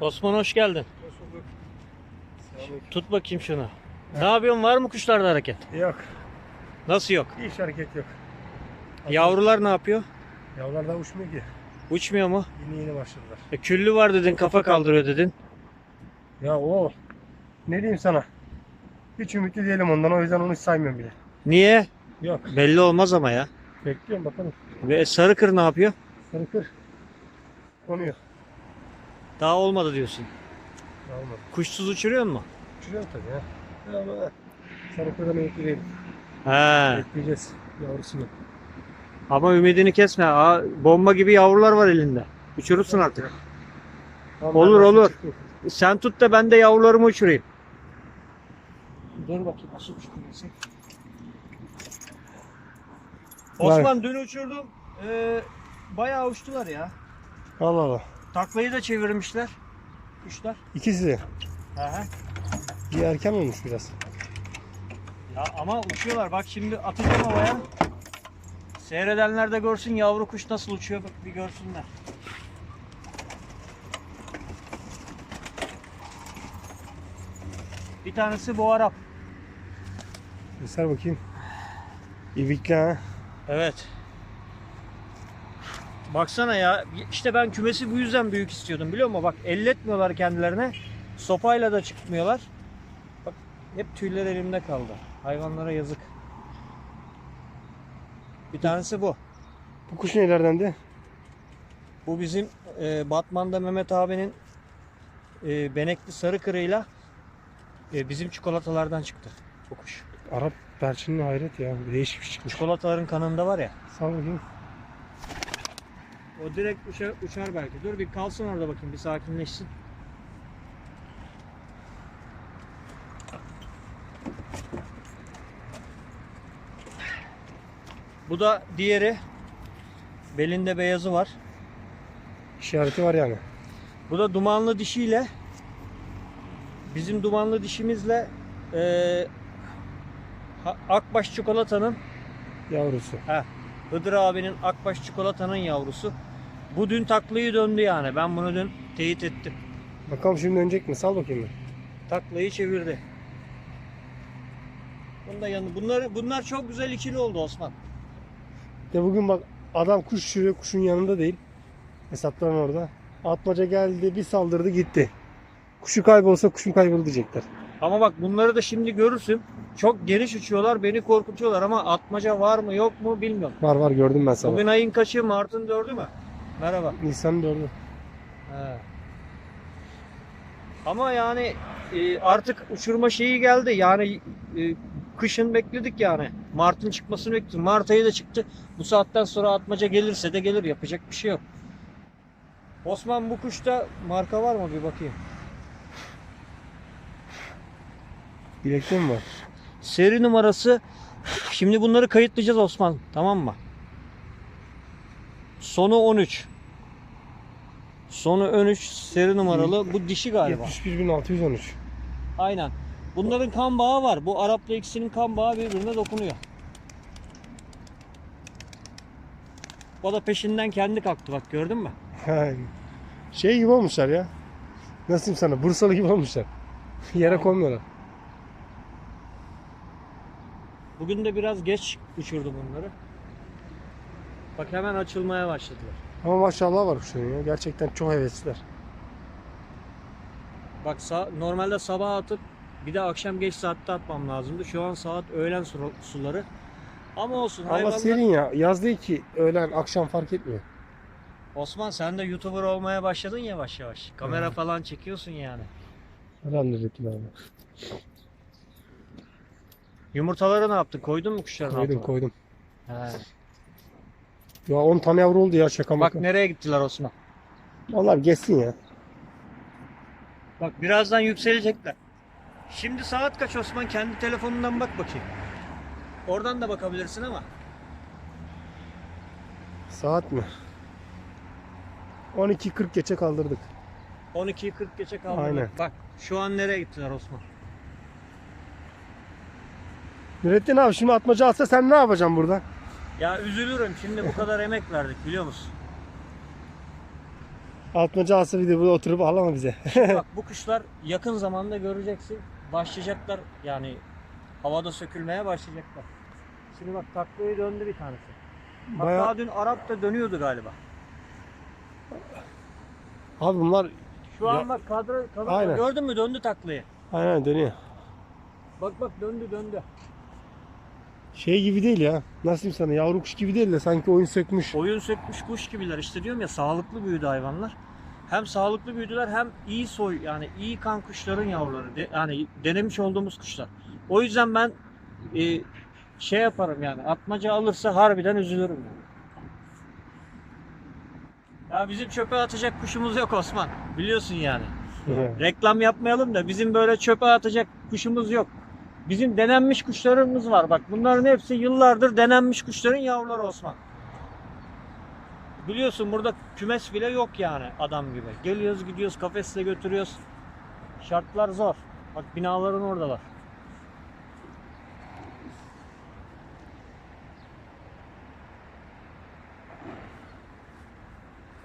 Osman hoş geldin. Tut bakayım şunu. Ne yapıyorsun? Var mı kuşlarda hareket? Yok. Nasıl yok? Hiç hareket yok. Yavrular ne yapıyor? Yavrular daha uçmuyor ki. Uçmuyor mu? Yeni yeni başladılar. E, küllü var dedin, kafa kaldırıyor dedin. Ya o. Ne diyeyim sana? Hiç ümitli değilim ondan o yüzden onu hiç saymıyorum bile. Niye? Yok. Belli olmaz ama ya. Bekliyorum bakalım. Ve sarı kır ne yapıyor? Sarı kır. Konuyor. Daha olmadı diyorsun. Ya olmadı. Kuşsuz uçuruyor mu? Uçuruyorum tabii ya. Ya Ama sarı kırdan ümitli değilim. He. Bekleyeceğiz yavrusunu. Ama ümidini kesme. Aa, bomba gibi yavrular var elinde. Uçurursun artık. Tam Olur, olur. çıktı. Sen tut da ben de yavrularımı uçurayım. Dur bakayım nasıl uçuruyorsun. Osman dün uçurdum. Ee, bayağı uçtular ya. Allah Allah. Taklayı da çevirmişler. Kuşlar. İkisi. Hı hı. Bir erken olmuş biraz. Ya ama uçuyorlar. Bak şimdi atacağım havaya. Seyredenler de görsün yavru kuş nasıl uçuyor bak bir görsünler. Bir tanesi bu Arap. Göster bakayım. İvikli ha. Evet. Baksana ya işte ben kümesi bu yüzden büyük istiyordum biliyor musun? Bak elletmiyorlar kendilerine. Sopayla da çıkmıyorlar. Bak hep tüyler elimde kaldı. Hayvanlara yazık. Bir tanesi bu. Bu kuş nelerdendi? Bu bizim e, Batman'da Mehmet abinin e, benekli sarı kırıyla e, bizim çikolatalardan çıktı bu kuş. Arap perçinli hayret ya. Değişik bir çıkmış. Çikolataların kanında var ya. Sağ bakayım. O direkt uçar, uçar belki. Dur bir kalsın orada bakayım bir sakinleşsin. Bu da diğeri. Belinde beyazı var. İşareti var yani. Bu da dumanlı dişiyle bizim dumanlı dişimizle Ha- Akbaş çikolatanın Yavrusu. Hıdır abinin Akbaş çikolatanın yavrusu. Bu dün taklayı döndü yani. Ben bunu dün teyit ettim. Bakalım şimdi dönecek mi? Sal bakayım bir. Taklayı çevirdi. Bunda yanı bunlar bunlar çok güzel ikili oldu Osman. De bugün bak adam kuş uçuruyor kuşun yanında değil. Hesapların orada. Atmaca geldi bir saldırdı gitti. Kuşu kaybolsa kuşun kayboldu diyecekler. Ama bak bunları da şimdi görürsün. Çok geniş uçuyorlar, beni korkutuyorlar ama atmaca var mı yok mu bilmiyorum. Var var gördüm ben sabah. Bugün ayın kaçı? Mart'ın dördü mü? Merhaba. Dördü. He. Ama yani e, artık uçurma şeyi geldi. Yani e, kışın bekledik yani. Mart'ın çıkmasını bekledik. Mart ayı da çıktı. Bu saatten sonra atmaca gelirse de gelir. Yapacak bir şey yok. Osman bu kuşta marka var mı bir bakayım. Bilekte mi var? Seri numarası şimdi bunları kayıtlayacağız Osman tamam mı? Sonu 13. Sonu 13 seri numaralı. Bu dişi galiba. 71.613. Aynen. Bunların kan bağı var. Bu Arap'la ikisinin kan bağı birbirine dokunuyor. O da peşinden kendi kalktı bak gördün mü? Şey gibi olmuşlar ya. Nasıl diyeyim sana? Bursalı gibi olmuşlar. Yere konmuyorlar. Bugün de biraz geç uçurdum bunları. Bak hemen açılmaya başladılar. Ama maşallah var kuşların ya. Gerçekten çok hevesliler. Bak sa- normalde sabah atıp bir de akşam geç saatte atmam lazımdı. Şu an saat öğlen su- suları. Ama olsun Ama hayvanlar... serin ya. Yaz değil ki öğlen akşam fark etmiyor. Osman sen de YouTuber olmaya başladın yavaş yavaş. Kamera Evet. falan çekiyorsun yani. Elhamdülillah. Yumurtaları ne yaptın? Koydun mu kuşların Koydum altına? koydum. He. Ya 10 tane yavru oldu ya şaka Bak maka. nereye gittiler Osman? Vallahi geçsin ya. Bak birazdan yükselecekler. Şimdi saat kaç Osman? Kendi telefonundan bak bakayım. Oradan da bakabilirsin ama. Saat mi? 12.40 geçe kaldırdık. 12'yi 40 geçe kaldı. Aynen. Bak şu an nereye gittiler Osman? Nurettin abi şimdi atmaca atsa sen ne yapacaksın burada? Ya üzülürüm şimdi bu kadar emek verdik biliyor musun? Atmaca alsa bir de burada oturup ağlama bize. Bak bu kuşlar yakın zamanda göreceksin. Başlayacaklar yani havada sökülmeye başlayacaklar. Şimdi bak taklaya döndü bir tanesi. Bak Bayağı- daha dün Arap da dönüyordu galiba. Abi bunlar Şu an Ya- bak kadro, kadro Aynen. gördün mü döndü taklayı. aynen dönüyor. Bak bak döndü döndü. Şey gibi değil ya. Nasıl diyeyim sana yavru kuş gibi değil de sanki oyun sökmüş. Oyun sökmüş kuş gibiler işte diyorum ya sağlıklı büyüdü hayvanlar. Hem sağlıklı büyüdüler hem iyi soy yani iyi kan kuşların yavruları. De- yani denemiş olduğumuz kuşlar. O yüzden ben e, şey yaparım yani atmaca alırsa harbiden üzülürüm yani. Ya bizim çöpe atacak kuşumuz yok Osman. Biliyorsun yani. Reklam yapmayalım da bizim böyle çöpe atacak kuşumuz yok. Bizim denenmiş kuşlarımız var. Bak bunların hepsi yıllardır denenmiş kuşların yavruları Osman. Biliyorsun burada kümes bile yok yani adam gibi. Geliyoruz gidiyoruz kafesle götürüyoruz. Şartlar zor. Bak binaların oradalar.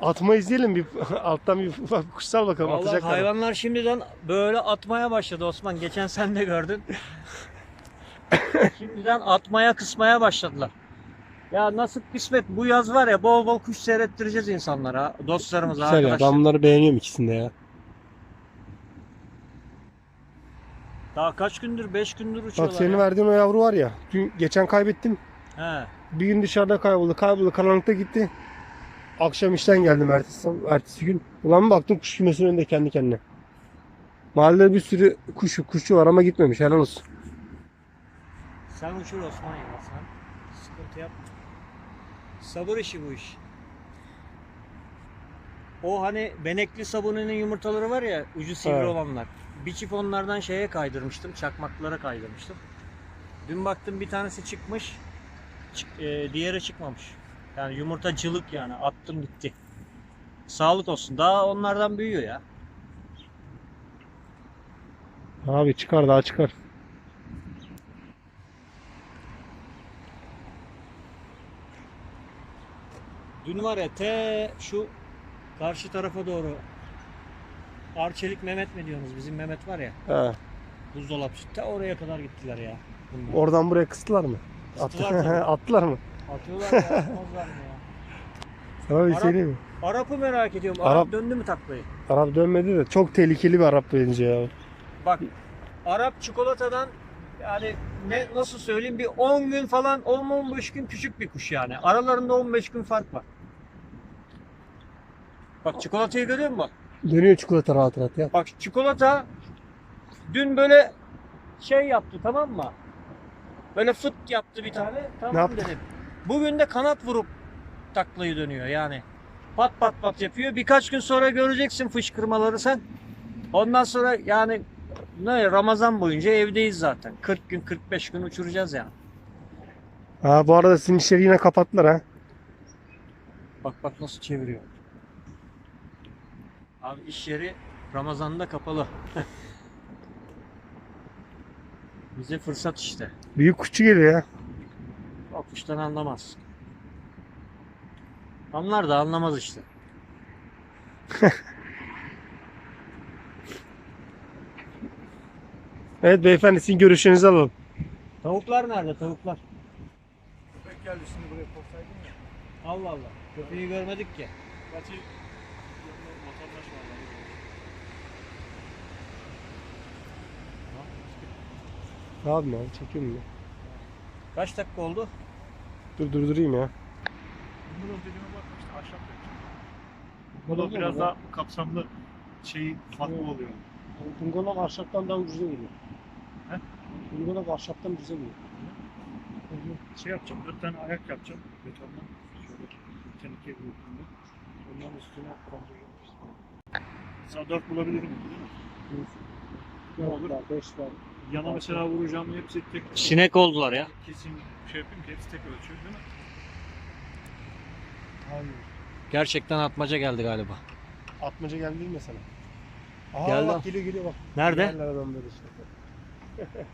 Atma izleyelim bir alttan bir ufak kuş sal bakalım Vallahi atacaklar. hayvanlar şimdiden böyle atmaya başladı Osman. Geçen sen de gördün. şimdiden atmaya kısmaya başladılar. Ya nasıl kısmet bu yaz var ya bol bol kuş seyrettireceğiz insanlara, dostlarımıza, Güzel ya arkadaşlar. ben bunları beğeniyorum ikisinde ya. Daha kaç gündür? 5 gündür uçuyorlar. Bak senin ya. verdiğin o yavru var ya. Dün geçen kaybettim. He. Bir gün dışarıda kayboldu. Kayboldu. Karanlıkta gitti. Akşam işten geldim ertesi, ertesi gün. Ulan baktım kuş kümesinin önünde kendi kendine. Mahallede bir sürü kuş, kuşçu var ama gitmemiş. Helal olsun. Sen uçur Osman ya sen. Sıkıntı yapma. Sabır işi bu iş. O hani benekli sabununun yumurtaları var ya ucu sivri Evet. olanlar. Bir çift onlardan şeye kaydırmıştım. Çakmaklara kaydırmıştım. Dün baktım bir tanesi çıkmış. çık- e, diğeri çıkmamış. Yani yumurtacılık yani attım gitti. Sağlık olsun. Daha onlardan büyüyor ya. Abi çıkar daha çıkar. Dün var ya te şu karşı tarafa doğru Arçelik Mehmet mi diyorsunuz? Bizim Mehmet var ya He. buzdolapçı. Ta oraya kadar gittiler ya. Bunlar. Oradan buraya kıstılar mı? Kıstılar tabii. Attılar mı? Atıyorlar ya. atmazlar mı ya? Sana bir Arap- söyleyeyim mi? Arap'ı merak ediyorum. Arap, Arap- döndü mü taklayı? Arap dönmedi de çok tehlikeli bir Arap bence ya. Bak Arap çikolatadan yani ne nasıl söyleyeyim bir 10 gün falan 10-15 gün küçük bir kuş yani. Aralarında 15 gün fark var. Bak çikolatayı görüyor musun? Dönüyor çikolata rahat rahat ya. Bak çikolata dün böyle şey yaptı tamam mı? Böyle fıt yaptı bir tane. Tamam yaptı? dedim. Bugün de kanat vurup taklayı dönüyor yani. Pat pat pat yapıyor. Birkaç gün sonra göreceksin fışkırmaları sen. Ondan sonra yani ne Ramazan boyunca evdeyiz zaten. 40 gün 45 gün uçuracağız yani. Ha bu arada sizin işleri yine kapattılar ha. Bak bak nasıl çeviriyor. Abi iş yeri Ramazan'da kapalı. Bize fırsat işte. Büyük kuşçu geliyor ya. O kuştan anlamaz. Anlar da anlamaz işte. Evet beyefendi sizin görüşlerinizi alalım. Tavuklar nerede tavuklar? Köpek geldi şimdi buraya korsaydın ya. Allah Allah. Köpeği görmedik ki. Gerçi vatandaş var. Ne yapayım abi çekiyorum ya. Kaç dakika oldu? Dur durdurayım ya. Bunun dediğime bak işte ahşap Bu da biraz daha kapsamlı şey farklı Evet. oluyor. Bungalov ahşaptan daha ucuza geliyor. He? Bungalov ahşaptan ucuza geliyor. Şey yapacağım, dört tane ayak yapacağım. Betondan şöyle tenike büyüklüğünde. Onların üstüne kontrol yapacağım. Mesela dört bulabilirim değil mi? Ne olur? Beş var. Yana mesela vuracağım hepsi tek Sinek oldular ya. kesin şey yapayım ki hepsi tek ölçü değil mi? Hayır. Gerçekten atmaca geldi galiba. Atmaca geldi değil mi mesela? Aa Geldi. bak geliyor geliyor bak. Nerede? İşte.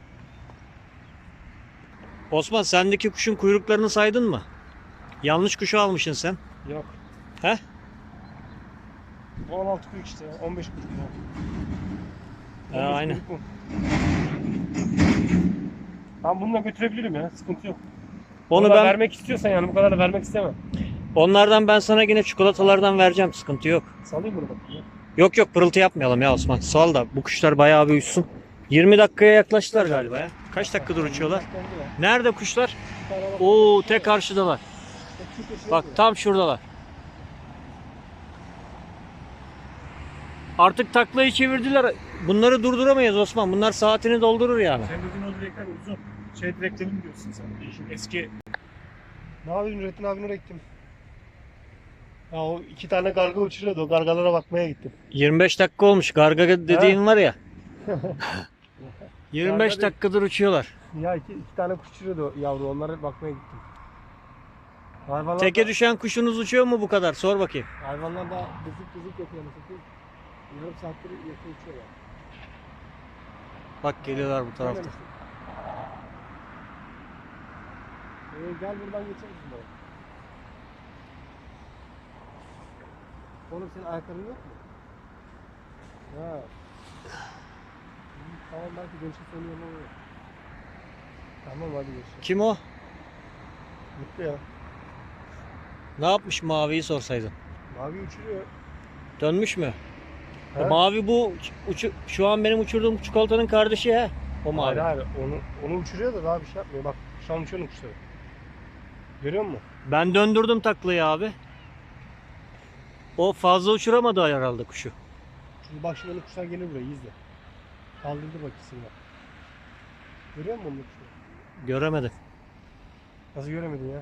Osman sendeki kuşun kuyruklarını saydın mı? Yanlış kuşu almışsın sen. Yok. He? 16 kuyruk işte ya. 15 kuyruk ya. Ha, 15 aynen. kuyruk mu? Ben bununla götürebilirim ya. Sıkıntı yok. Onu Bunu ben vermek istiyorsan yani bu kadar da vermek istemem. onlardan ben sana yine çikolatalardan vereceğim. Sıkıntı yok. Salayım bunu ya. Yok yok pırıltı yapmayalım ya Osman. Sal da bu kuşlar bayağı bir uçsun. 20 dakikaya yaklaştılar galiba ya. Kaç dakikadır uçuyorlar? Nerede kuşlar? Oo tek karşıdalar. Bak tam şuradalar. Artık taklayı çevirdiler. Bunları durduramayız Osman. Bunlar saatini doldurur yani. Sen dediğin o direkler uzun. Şey direklerini mi diyorsun sen? Eski Ne yapayım Nurettin abini ektim. Ya o iki tane garga uçuruyordu. O gargalara bakmaya gittim. 25 dakika olmuş. Garga dediğin var ya. 25 Garga dakikadır uçuyorlar. Ya iki, iki tane kuş uçuruyordu yavru. Onlara bakmaya gittim. Hayvanlar Teke da, düşen kuşunuz uçuyor mu bu kadar? Sor bakayım. hayvanlar da bızık bızık yapıyor. Mesela. Yarım saattir yakın uçuyorlar. Bak geliyorlar bu tarafta. Ee, gel buradan geçeriz bunları. Oğlum senin ayakkabın yok mu? Ha. Tamam belki sonu yolu oluyor. Tamam hadi görüşürüz. Kim o? Mutlu ya. Ne yapmış maviyi sorsaydın. Mavi uçuruyor. Dönmüş mü? He? mavi bu uçu- şu an benim uçurduğum çikolatanın kardeşi he. O mavi. Hayır hayır onu, onu uçuruyor da daha bir şey yapmıyor. Bak şu an uçuyor kuşları. Görüyor musun? Ben döndürdüm taklayı abi. O fazla uçuramadı herhalde kuşu. Şimdi bak şimdi kuşlar gelir buraya izle. Kaldırdı bak ikisini bak. Görüyor musun onu kuşları? Göremedim. Nasıl göremedin ya?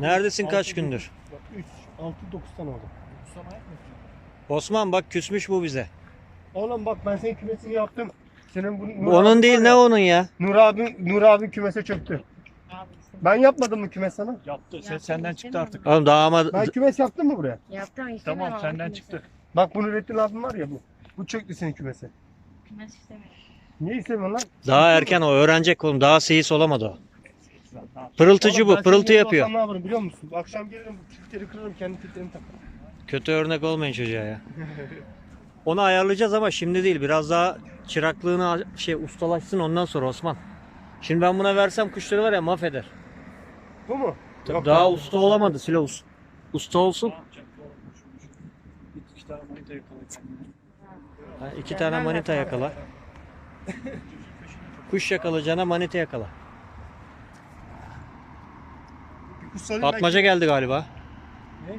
Neredesin kaç gündür? Bak 3, 6, 9 tane oldu. Kusama yapmıyor. Osman bak küsmüş bu bize. Oğlum bak ben senin kümesini yaptım. Senin bu Nur Onun abi değil var ne ya, onun ya? Nur abi Nur abi kümese çöktü. Ben yapmadım mı kümes sana? Yaptı. Sen, Yaptım, senden çıktı artık. Oğlum daha ama Ben kümes yaptım mı buraya? Yaptım istemiyorum. Tamam ama senden çıktı. Bak bu Nurettin abim var ya bu. Bu çöktü senin kümese. Kümes istemiyorum. Niye istemiyorsun lan? daha erken o öğrenecek oğlum. Daha seyis olamadı o. Tamam. Pırıltıcı Oğlum bu, ben pırıltı senin yerinde yapıyor. olsam Ne yaparım biliyor musun? Akşam gelirim filtreleri kırarım kendi filtremi takarım. Kötü örnek olmayın çocuğa ya. Onu ayarlayacağız ama şimdi değil. Biraz daha çıraklığını şey ustalaşsın ondan sonra Osman. Şimdi ben buna versem kuşları var ya mahveder. Bu mu? Yok daha lan. usta olamadı Silavus. Usta olsun. İki tane manita. Ha, iki tane manita yakala. Kuş yakalayacağına manita yakala. Bir kuş salayım ben- Atmaca geldi galiba. Ne?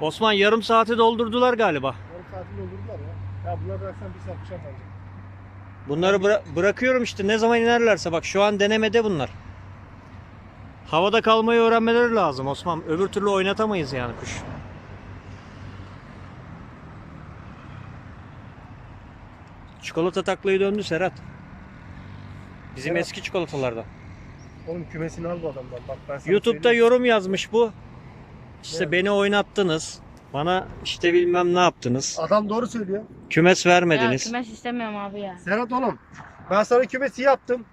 Osman yarım saati doldurdular galiba. Yarım saatini doldurdular ya. Ya bunları bıraksan bir saat bence. Bunları bıra- bırakıyorum işte ne zaman inerlerse bak şu an denemede bunlar. Havada kalmayı öğrenmeleri lazım Osman. Öbür türlü oynatamayız yani kuş. Çikolata taklayı döndü Serhat. Bizim eski çikolatalardan. Oğlum kümesini al bu adamdan. Bak ben sana YouTube'da söyleyeyim. yorum yazmış bu. İşte Ne? beni oynattınız. Bana işte bilmem ne yaptınız. Adam doğru söylüyor. Kümes Ya vermediniz. kümes istemiyorum abi ya. Serhat oğlum. Ben sana kümesi yaptım.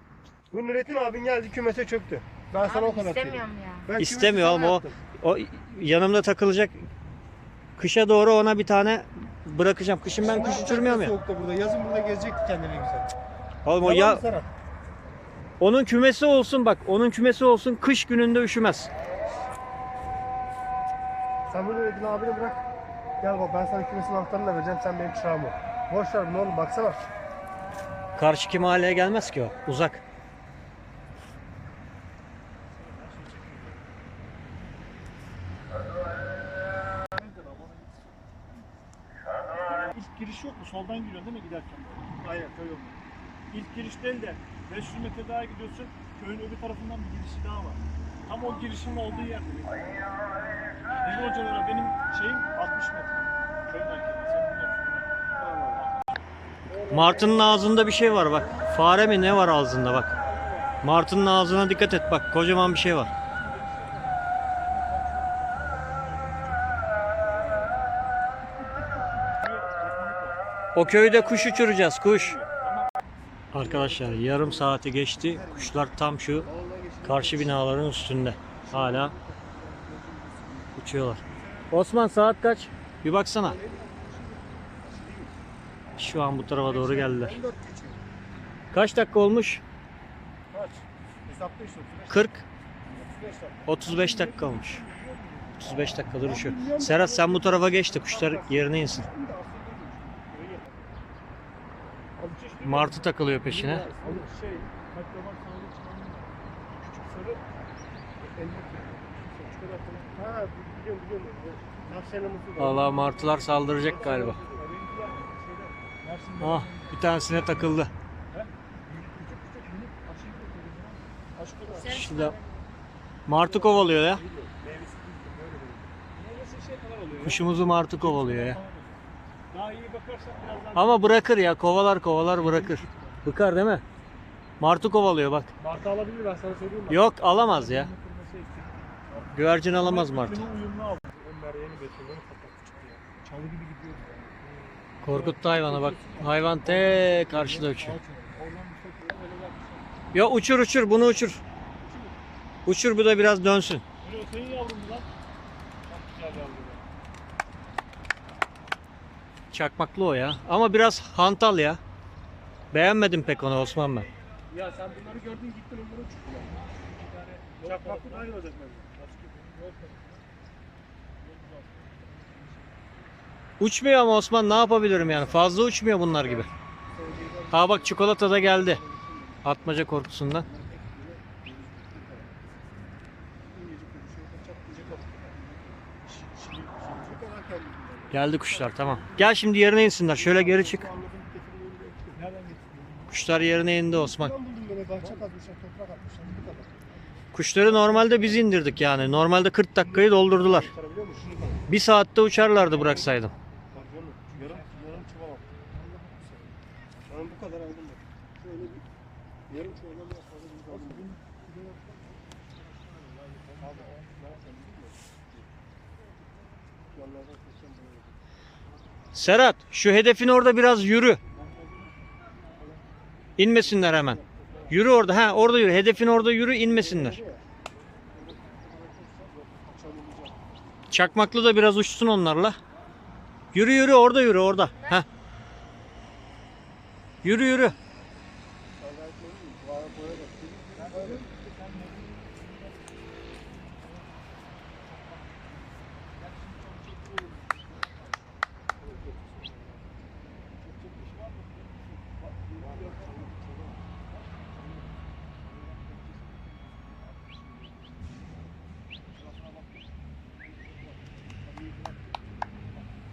Bu Nurettin abin geldi kümese çöktü. Ben sana o Abi kadar söyleyeyim. istemiyorum ya. Ben kümesi İstemiyor sana oğlum, o- yaptım. O yanımda takılacak. Kışa doğru ona bir tane bırakacağım. Kışın ben kuş uçurmuyorum ya. Soğukta burada. Yazın burada gezecekti kendine güzel. Oğlum o Tamam ya Serhat? Onun kümesi olsun bak. Onun kümesi olsun kış gününde üşümez. Sen bunu Nurettin abine bırak. Gel bak ben sana kümesin anahtarını da vereceğim. Sen benim çırağım ol. Boş ver bunu oğlum baksana. Karşıki mahalleye gelmez ki o. Uzak. İlk giriş yok mu? Soldan giriyorsun değil mi giderken? Aynen köy yolu. İlk giriş değil de 500 metre daha gidiyorsun. Köyün öbür tarafından bir girişi daha var. Tam o girişin olduğu yer. Deli hocalara benim şeyim 60 metre. Köy merkezi. Sen biliyorsun. Martının ağzında bir şey var bak. Fare mi ne var ağzında bak. Martının ağzına dikkat et bak. Kocaman bir şey var. O köyde kuş uçuracağız kuş. Arkadaşlar yarım saati geçti. Kuşlar tam şu karşı binaların üstünde. Hala uçuyorlar. Osman saat kaç? Bir baksana. Şu an bu tarafa doğru geldiler. Kaç dakika olmuş? Kaç? Hesapta işte 35 40. 35 dakika. 35 dakika olmuş. 35 dakika duruşu. Serhat sen bu tarafa geç de kuşlar yerine insin. Alıcı işte. Martı takılıyor peşine. Alıcı şey, kaklamak sağlığı çıkanın küçük sarı 50 Şu kadar falan. Ha biliyorum biliyorum. Tavsiyelerimizi de. Vallahi martılar saldıracak galiba. Ah bir tanesine takıldı. Şurada martı kovalıyor şey ya. Kuşumuzu martı kovalıyor ya. Daha iyi bakarsan birazdan. Ama bırakır ya kovalar kovalar bırakır. Bıkar değil mi? Martı kovalıyor bak. Martı alabilir ben sana söyleyeyim mi? Yok alamaz ya. Güvercin alamaz martı. Ya. Ya. Korkuttu hayvanı bak. Hayvan te karşıda uçuyor. Bir şey. Ya uçur uçur bunu uçur. Uçur bu da biraz dönsün. Senin yavrun lan? Çok güzel yavru. Çakmaklı o ya. Ama biraz hantal ya. Beğenmedim pek onu Osman ben. Ya sen bunları gördün gittin uçurttular. Bir tane çakmaklı aynı olacak bence. Uçmuyor ama Osman ne yapabilirim yani. Fazla uçmuyor bunlar gibi. Ha bak çikolata da geldi. Atmaca korkusundan. Geldi kuşlar tamam. Gel şimdi yerine insinler. Şöyle geri çık. Kuşlar yerine indi Osman. Kuşları normalde biz indirdik yani. Normalde 40 dakikayı doldurdular. Bir saatte uçarlardı bıraksaydım. Bak canım, yarım, yarım çuval aldım. Şu an bu kadar aldım bak. Şöyle bir yarım çuvaldan biraz fazla bir aldım. Abi, o ne yapacağım biliyor musun? Yanlardan keseceğim böyle. Serhat şu hedefin orada biraz yürü. İnmesinler hemen. Yürü orada. Ha orada yürü. Hedefin orada yürü inmesinler. Çakmaklı da biraz uçsun onlarla. Yürü yürü orada yürü orada. Ha. Yürü yürü.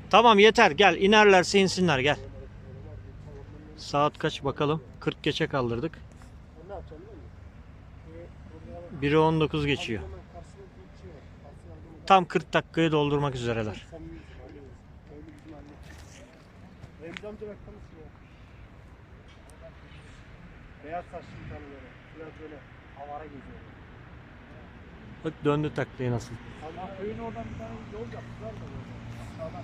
Tamam yeter gel. İnerlerse insinler gel. Saat kaç bakalım. 40 geçe kaldırdık. 1'i 19 geçiyor. Tam 40 dakikayı doldurmak üzereler. Beyaz saçlı. Biraz böyle havara geziyor. Bak döndü taklayı nasıl. Ama köyün oradan bir tane yol yaptılar da. Aşağıdan.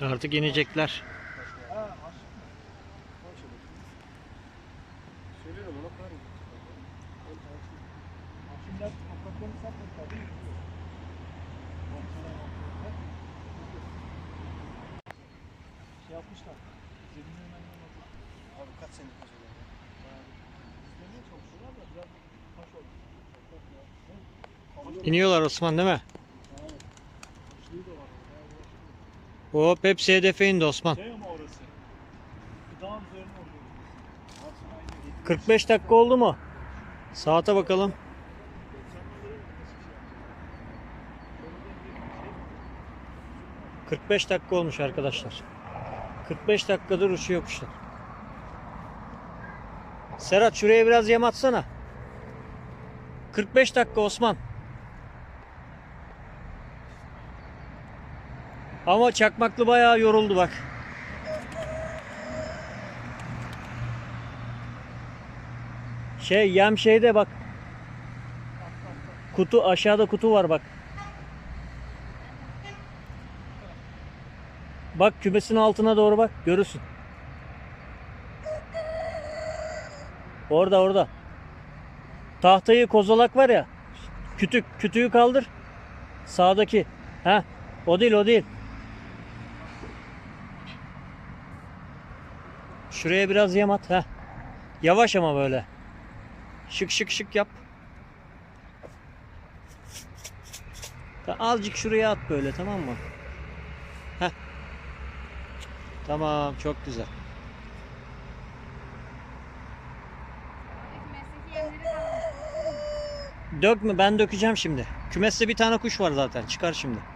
Artık inecekler. Ha. Söylüyorum. İniyorlar Osman değil mi? Hop hepsi hedefe indi Osman. 45 dakika oldu mu? Saate bakalım. ...45 dakika olmuş arkadaşlar. 45 dakikadır uçuyor kuşlar. Serhat şuraya biraz yem atsana. 45 dakika Osman. Ama çakmaklı bayağı yoruldu bak. Şey yem şeyde bak. Kutu aşağıda kutu var bak. Bak kümesin altına doğru bak görürsün. Orada orada. Tahtayı kozalak var ya. Kütük kütüğü kaldır. Sağdaki. Ha o değil o değil. Şuraya biraz yem at. Ha. Yavaş ama böyle. Şık şık şık yap. Azıcık şuraya at böyle tamam mı? Heh. Tamam çok güzel. Dökme ben dökeceğim şimdi. Kümeste bir tane kuş var zaten çıkar şimdi.